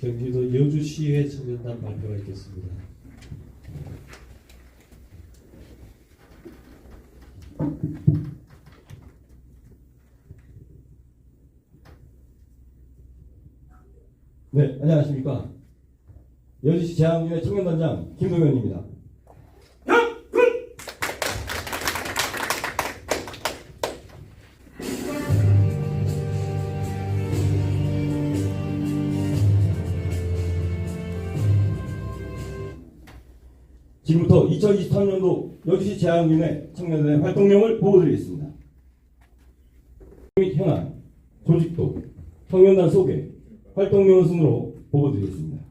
경기도 여주시의 청년단 발표가 있겠습니다. 네, 안녕하십니까. 여주시 재앙군의 청년단장 김동현입니다. 지금부터 2023년도 여주시 재앙군의 청년단의 활동명을 보고드리겠습니다. 및 현안, 조직도, 청년단 소개, 활동명 순으로 보고드리겠습니다.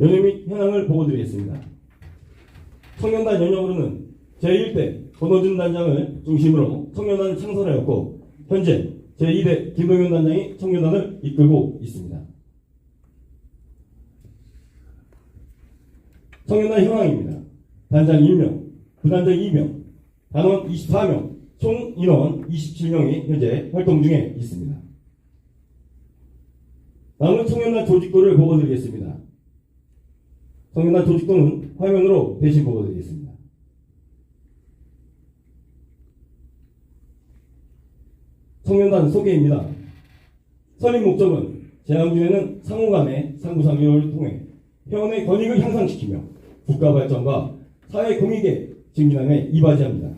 연령 및 현황을 보고드리겠습니다. 청년단 연령으로는 제1대 권호준 단장을 중심으로 청년단을 창설하였고 현재 제2대 김동현 단장이 청년단을 이끌고 있습니다. 청년단 현황입니다. 단장 1명, 부단장 2명, 단원 24명, 총 인원 27명이 현재 활동 중에 있습니다. 다음은 청년단 조직도를 보고드리겠습니다. 청년단 조직도는 화면으로 대신 보고드리겠습니다. 청년단 소개입니다. 설립 목적은 재앙 중에는 상호 간의 상부상조를 통해 회원의 권익을 향상시키며 국가 발전과 사회 공익에 증진함에 이바지합니다.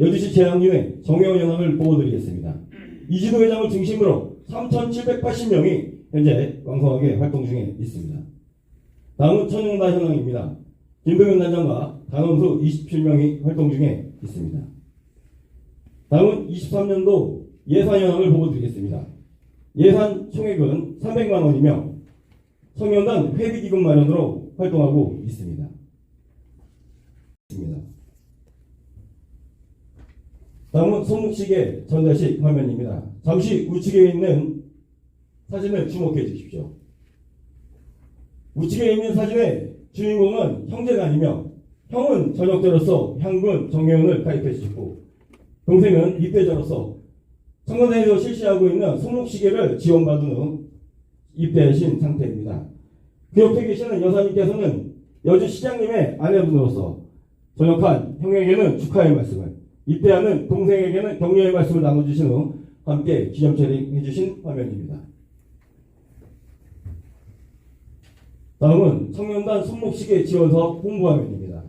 여주시 재앙중의 정회원 연합을 보고드리겠습니다. 이진호 회장을 중심으로 3,780명이 현재 왕성하게 활동 중에 있습니다. 다음은 천연단 현황입니다. 김동현 단장과 단원수 27명이 활동 중에 있습니다. 다음은 23년도 예산 현황을 보고드리겠습니다. 예산 총액은 300만 원이며 청년단 회비기금 마련으로 활동하고. 있습니다. 다음은 손목시계 전달식 화면입니다. 잠시 우측에 있는 사진을 주목해 주십시오. 우측에 있는 사진의 주인공은 형제가 아니며 형은 전역자로서 향군 정혜원을 가입해 주셨고 동생은 입대자로서 청와대에서 실시하고 있는 손목시계를 지원받은 후 입대하신 상태입니다. 그 옆에 계시는 여사님께서는 여주 시장님의 아내분으로서 전역한 형에게는 축하의 말씀을 입대하는 동생에게는 격려의 말씀을 나눠주신 후 함께 기념 촬영해 주신 화면입니다. 다음은 청년단 손목시계 지원사업 홍보 화면입니다.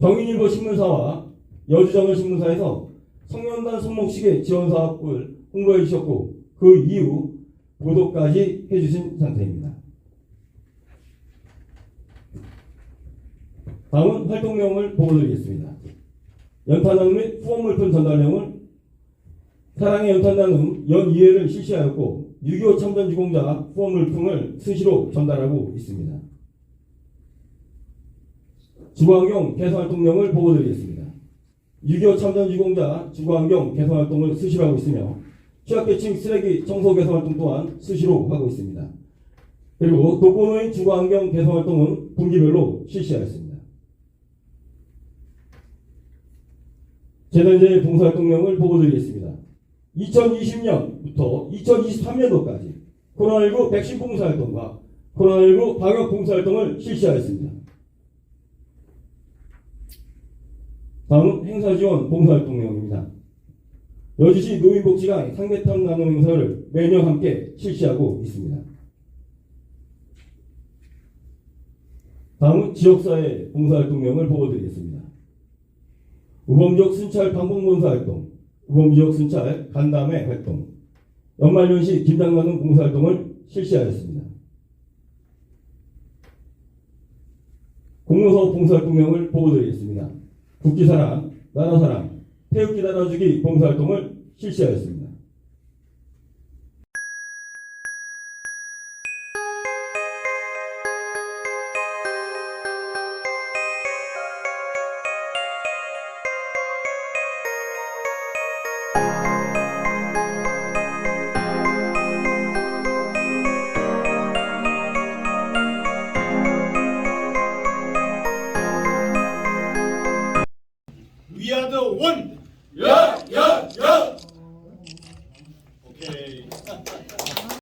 경인일보 신문사와 여주정을 신문사에서 청년단 손목시계 지원 사업을 홍보해 주셨고 그 이후 보도까지 해주신 상태입니다. 다음은 활동명을 보고 드리겠습니다. 연탄왕 및 후원물품 전달령을 사랑의 연탄 나눔 연 2회를 실시하였고 6.25 참전주공자 후원물품을 수시로 전달하고 있습니다. 주거환경 개선활동령을 보고드리겠습니다. 6.25 참전주공자 주거환경 개선활동을 수시로 하고 있으며 취약계층 쓰레기 청소 개선활동 또한 수시로 하고 있습니다. 그리고 독거노인 주거환경 개선활동은 분기별로 실시하였습니다. 재단제 봉사활동령을 보고드리겠습니다. 2020년부터 2023년도까지 코로나19 백신 봉사활동과 코로나19 방역 봉사활동을 실시하였습니다. 다음은 행사지원 봉사활동령입니다. 여주시 노인복지관 상대탕 나눔 행사를 매년 함께 실시하고 있습니다. 다음은 지역사회 봉사활동령을 보고드리겠습니다. 우범지역 순찰 방문봉사활동, 우범지역 순찰 간담회 활동, 연말연시 김장나눔 봉사활동을 실시하였습니다. 공무사업 봉사활동명을 보고드리겠습니다. 국기사랑, 나라사랑, 태극기 달아주기 봉사활동을 실시하였습니다. One.